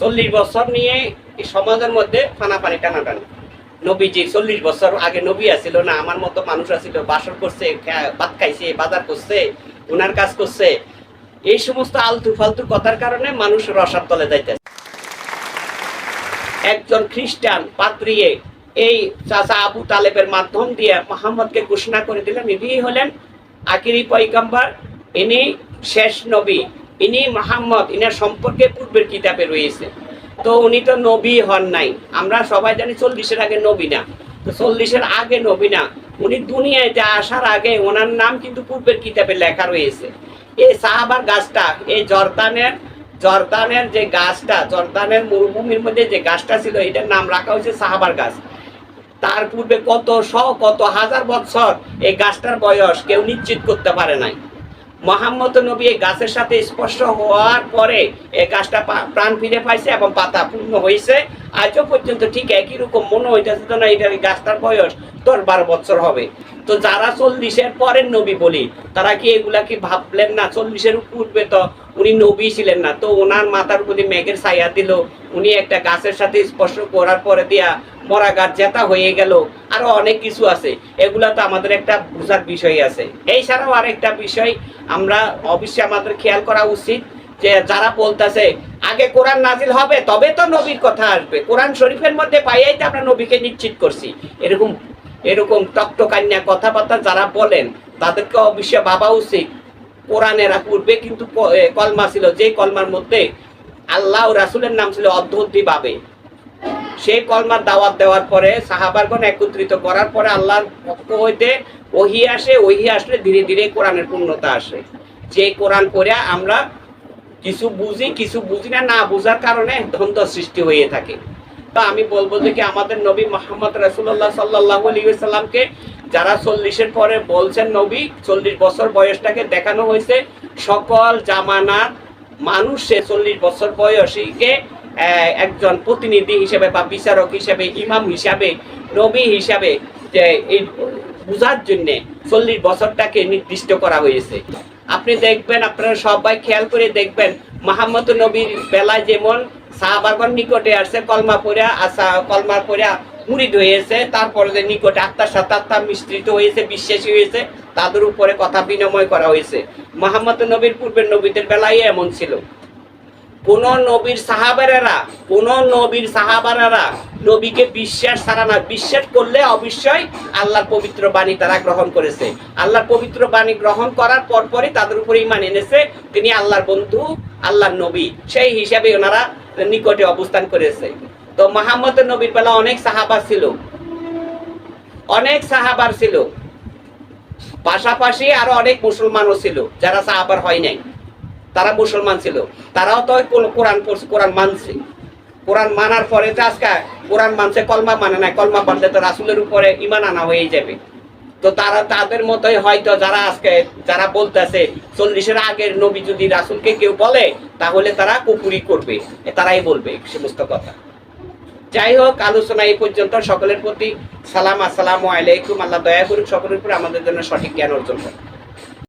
চল্লিশ বছর নিয়ে এই সমাজের মধ্যে ফানাফানি টানাটানি। নবীজি চল্লিশ বছর আগে নবী আসিল না, আমার মতো মানুষ আসিল বাসর করছে ভাত খাইছে, বাজার করছে, উনার কাজ করছে। এই সমস্ত আলতু ফালতু কথার কারণে মানুষ রসার তলে যাইতেছে। একজন খ্রিস্টান পাত্রিয়ে এই চাচা আবু তালেবের মাধ্যম দিয়ে মোহাম্মদকে ঘোষণা করে দিলেন ইনি হলেন আকিরি পয়গাম্বার, ইনি শেষ নবী। ইনি মোহাম্মদ, ইনার সম্পর্কে পূর্বের কিতাবে রয়েছে। তো উনি তো নবী হন নাই। আমরা সবাই জানি চল্লিশের আগে নবী না। তো চল্লিশের আগে নবী না। উনি দুনিয়ায় যে আসার আগে ওনার নাম কিন্তু পূর্বের কিতাবে লেখা রয়েছে। এই সাহাবার গাছটা এই জর্দানের জর্দানের যে গাছটা, জর্দানের মরুভূমির মধ্যে যে গাছটা ছিল, এটার নাম রাখা হয়েছে সাহাবার গাছ। তার পূর্বে কত শ, কত হাজার বছর এই গাছটার বয়স কেউ নিশ্চিত করতে পারে নাই। মোহাম্মদ নবী গাছের সাথে স্পর্শ হওয়ার পরে এই গাছটা প্রাণ ফিরে পাইছে এবং পাতা পূর্ণ হয়েছে আজও পর্যন্ত ঠিক একই রকম মনে হইতেছে তো না এটার গাছটার বয়স দশ বারো বছর হবে। তো যারা চল্লিশের পরের নবী বলি, তারা কি এগুলা কি ভাবলেন না? চল্লিশের পূর্বে তো উনি নবী ছিলেন না। তো ওনার মাথার প্রতি মেঘের ছায়া দিল। উনি একটা গাছের সাথে স্পর্শ করার পরে দিয়া মরা গাছ জেতা হয়ে গেল। আরও অনেক কিছু আছে। এগুলা তো আমাদের একটা বোঝার বিষয় আছে। এই ছাড়াও আরেকটা বিষয়, আমরা অবশ্যই আমাদের খেয়াল করা উচিত যে যারা বলতেছে, আগে কোরআন নাজিল হবে, তবে তো নবীর কথা আসবে। কোরআন শরীফের মধ্যে পাইয়াই তো আমরা নবীকে নিশ্চিত করছি। এরকম এরকম টকটকান্যা কথাবার্তা যারা বলেন, তাদেরকে অবশ্যই ভাবা উচিত। কোরআনের পূর্বে কিন্তু কলমা ছিল যে কলমার মধ্যে আল্লাহ রাসুলের নাম ছিল অদ্ভুতি ভাবে সেই কলমার দাওয়াত দেওয়ার পরে সাহাবারগণ একত্রিত করার পরে আল্লাহর পক্ষ হইতে ওহি আসে, ওহি আসলে ধীরে ধীরে কোরআনের পূর্ণতা আসে। যে কোরআন পড়ে আমরা কিছু বুঝি কিছু বুঝি না না বুঝার কারণে দ্বন্দ্ব সৃষ্টি হয়ে থাকে। তো আমি বলব যে কি আমাদের নবী মোহাম্মদ রাসুল্লাহ সাল্লাহ সাল্লামকে যারা চল্লিশের পরে বলছেন নবী, চল্লিশ বছর বয়সটাকে দেখানো হয়েছে, সকল জামানার মানুষ সে চল্লিশ বছর বয়সীকে একজন প্রতিনিধি হিসেবে বা বিচারক হিসেবে, ইমাম হিসাবে, নবী হিসাবে যে এই বোঝার জন্যে চল্লিশ বছরটাকে নির্দিষ্ট করা হয়েছে। আপনি দেখবেন, আপনারা সবাই খেয়াল করে দেখবেন, মাহমদ নবীর বেলায় যেমন সাহাবাগর নিকটে আসছে, কলমা পড়া আসা, কলমা পড়া মুড়িদ হয়েছে, তারপরে যে নিকটে আত্মার সাথে আত্মা মিশ্রিত হয়েছে, বিশ্বাসী হয়েছে, তাদের উপরে কথা বিনিময় করা হয়েছে। মোহাম্মদ নবীর পূর্বের নবীদের বেলায় এমন ছিল। কোন নবীর সাহাবারেরা, কোন নবীর সাহাবারেরা নবীকে বিশ্বাস ছাড়া না, বিশ্বাস করলে অবশ্যই আল্লাহর পবিত্র বাণী তারা গ্রহণ করেছে। আল্লাহর পবিত্র বাণী গ্রহণ করার পর পরই তাদের উপরে ইমান এনেছে, তিনি আল্লাহর বন্ধু, আল্লাহর নবী, সেই হিসাবে ওনারা নিকটে অবস্থান করেছে। তো মাহমদ নবীর বেলা অনেক সাহাবা ছিল। অনেক সাহাবার ছিল। পাশাপাশি আরও অনেক মুসলমানও ছিল, যারা সাহাবার হয় নাই। তারা মুসলমান ছিল। তারাও তো কোন- কোরআন পড়ছে, কোরআন মানছে। কোরআন মানার পরে তো আজকে কোরআন মানছে, কলমা মানে না কলমা মানলে তো রাসুলের উপরে ইমান আনা হয়ে যাবে। তো তারা তাদের মতোই হয়তো যারা আজকে, যারা বলতেছে, চল্লিশের আগের নবী যদি রাসুলকে কেউ বলে, তাহলে তারা কুকুরি করবে। তারাই বলবে সমস্ত কথা। যাই হোক, আলোচনা এই পর্যন্ত। সকলের প্রতি সালাম, আসসালামু আলাইকুম। আল্লাহ দয়া করুক, সকলের উপরে আমাদের জন্য সঠিক জ্ঞান অর্জন করুন